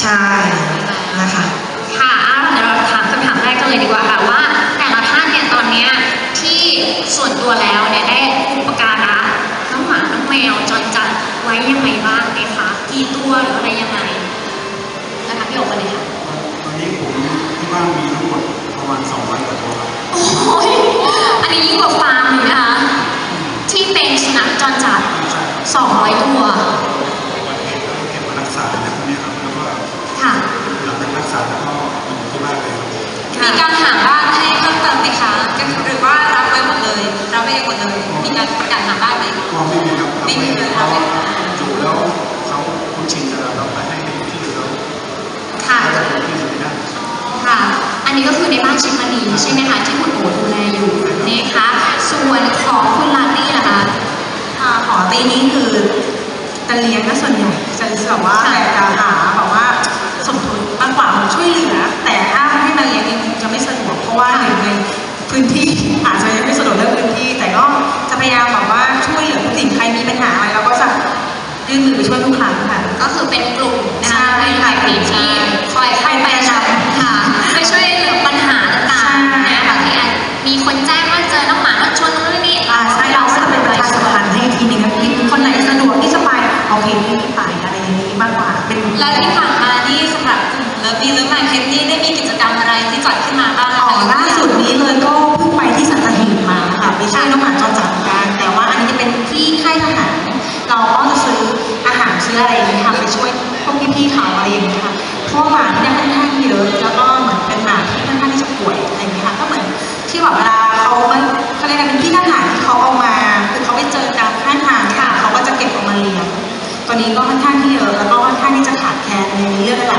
ใช่นะคะ มคะที่คุณโอดูแลอยู่นะคะส่วนของคุณลัาตี้ล่ะคะค่ะหอปีนี้คือจะเลี้ยงนะส่วนใหญ่จะแบบว่าแต่จะหาแบบว่าสมทุนมากกว่าช่วยเหลือ แต่ถ้าให้มาเลี้ยงเองจะไม่สะดวกเพราะว่าหนึ่ในพื้นที่อาจจะยังไม่สะดวกเรื่องพื้นที่ แต่ก็จะพยายามแบบว่าช่วยเหลือทุกสิ่งใครมีปัญหาอะไรเราก็จะยื่นมือช่วยทุกครั้งค่ะก็คือเป็นกลุ่มนะคะในหลายพื้นที่ กิจกรรมอะไรที่จัดขึ้นมาบ้างอ๋อล่าสุดนี้เลยก็เพิ่งไปที่สัตหีบมาค่ะไปช่น้องหมาจรจัดการแต่ว่าอันนี้จะเป็นที่ค่ายทหารเราก็จะซื้ออาหารซื้ออะไรนี่ค่ไปช่วยพวกพี่ๆเขาอะไรอย่างเงี้ยค่ะเพราะหมาเนี่ยค่อนข้างเยอะแล้วก็เหมือนเป็นหมาที่ค่อนข้างที่จะป่วยอะไรอย่างเงี้ยค่ะก็เหมือนที่แบบเวลาเขามัเขาเรียกอะไรเป็นพี่ทหารที่เขาเอามาคือเขาไปเจอตามข้างทางค่ะเขาก็จะเก็บออกมาเลี้ยงตอนนี้ก็ค่อนข้างที่เยอะแล้วก็ค่อนข้างที่จะขาดแคลนในเรื่องอะไร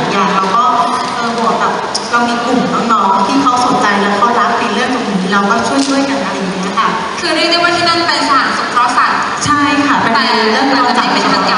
ก็มีกลุ่มน้องๆที่เขาสนใจและเขารักในเรื่องตรงนี้เราก็ช่วยๆกันอะไรอย่างเงี้ยค่ะ คือเรียกได้ว่าที่นั่นเป็นสถานสงเคราะห์สัตว์ ใช่ค่ะเป็นเรื่องราวจากธรรม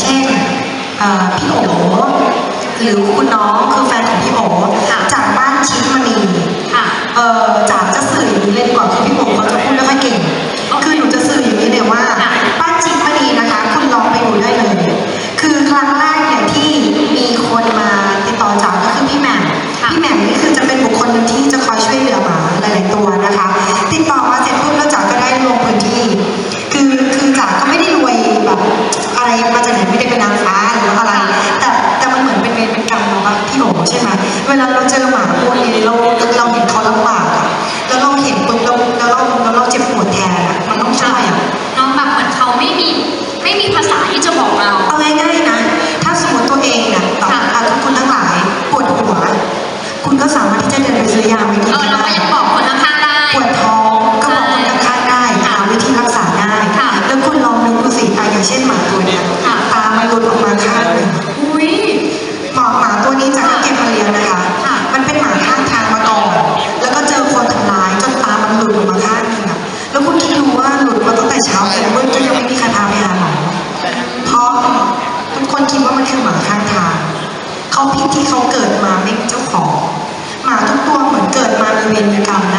เช่นพี่โอ๋หรือคุณน้องคือแฟน เขาพิดที่เขาเกิดมาไม่มีเจ้าของ หมาทุกตัวเหมือนเกิดมามีเวรกรรม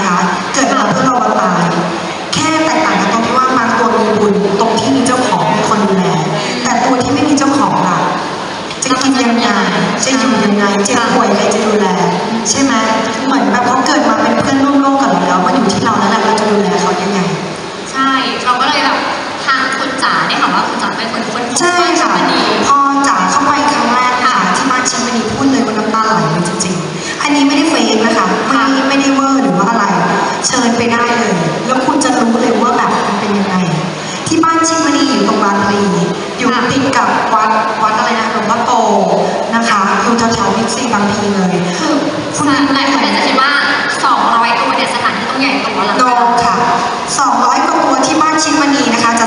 ดินไปได้เลย แล้วคุณจะรู้เลยว่าแบบมันเป็นยังไง ที่บ้านชิมณีอยู่ตรงบางพลีอยู่ติดกับวัดวัดอะไรนะหลวงพ่อโตนะคะอยู่แถวๆบิ๊กซีบางพีเลยคุณหลายคนอาจจะคิดว่า200ตัวเนี่ยสถานที่ต้องใหญ่โตแล้วโดค่ะ200กว่าตัวที่บ้านชิมณีนะคะจะ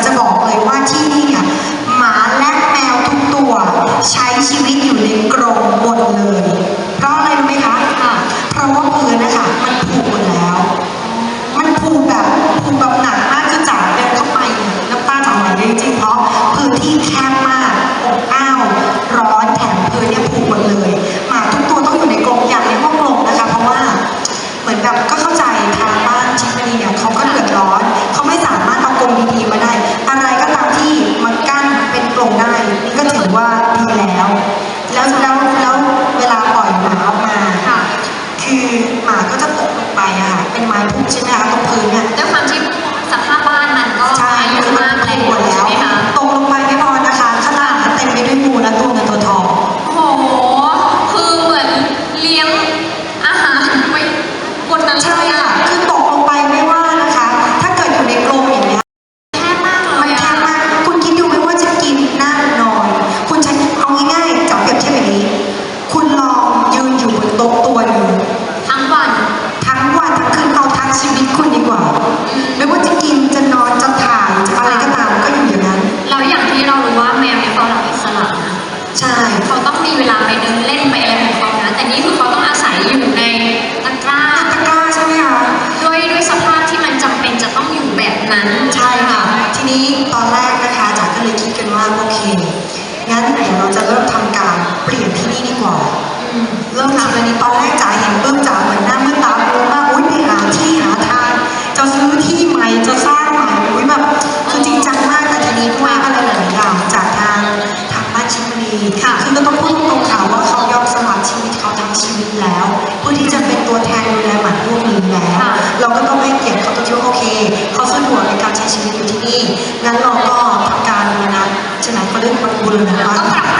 เราก็ต้องให้เกียรติเขาตรงที่ว่าโอเคเขาสนหัวในการใช้ชีวิตอยู่ที่นี่งั้นเราก็ทำการบูรณะใช่ไหมเขาเรื่องกาบูรณะบ้าน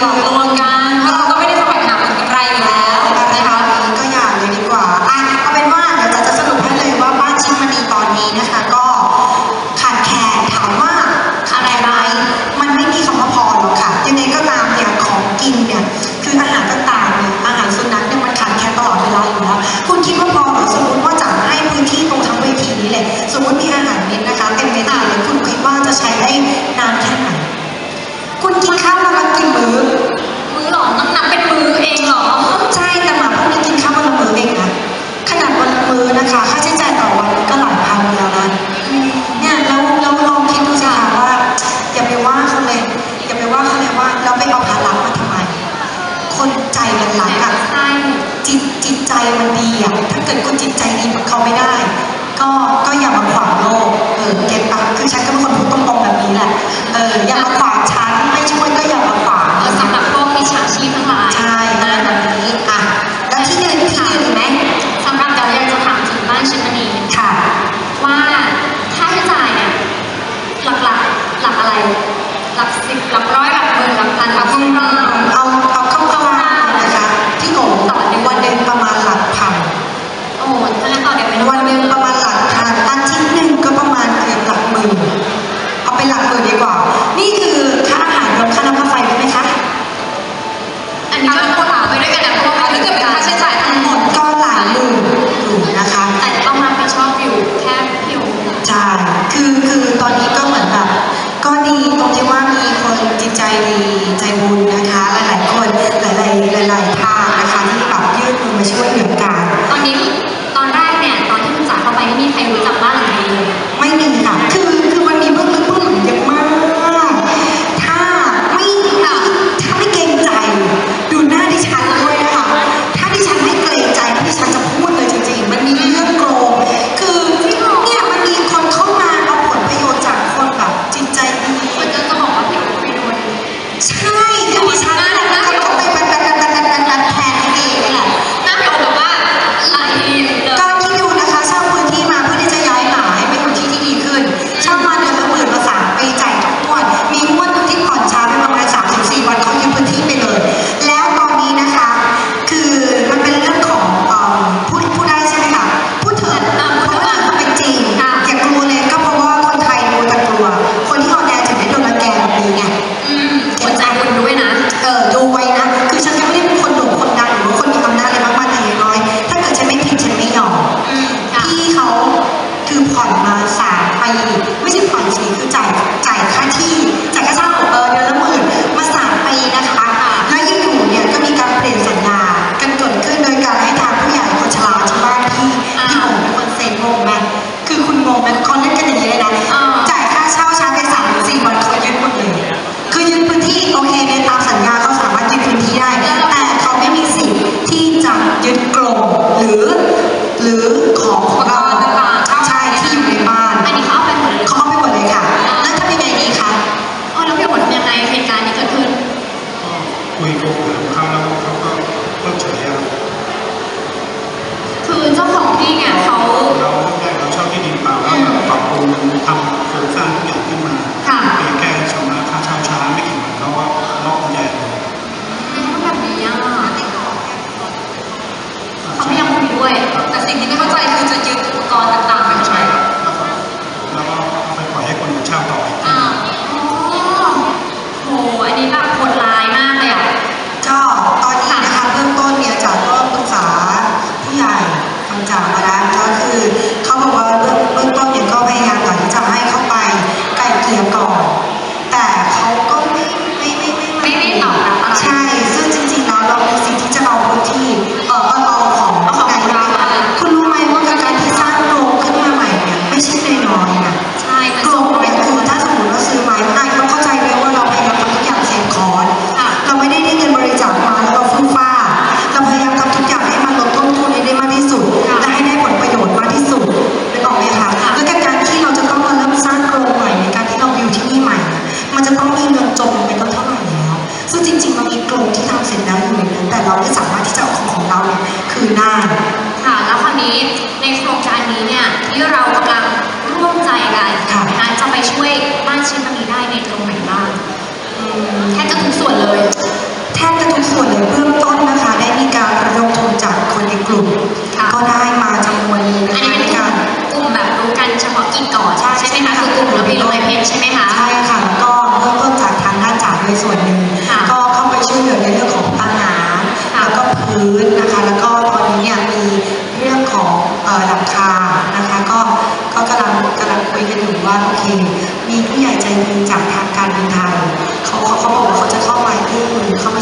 老公干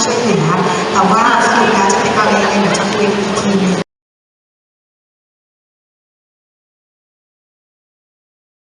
ช่วอย่างนั้แต่ว่า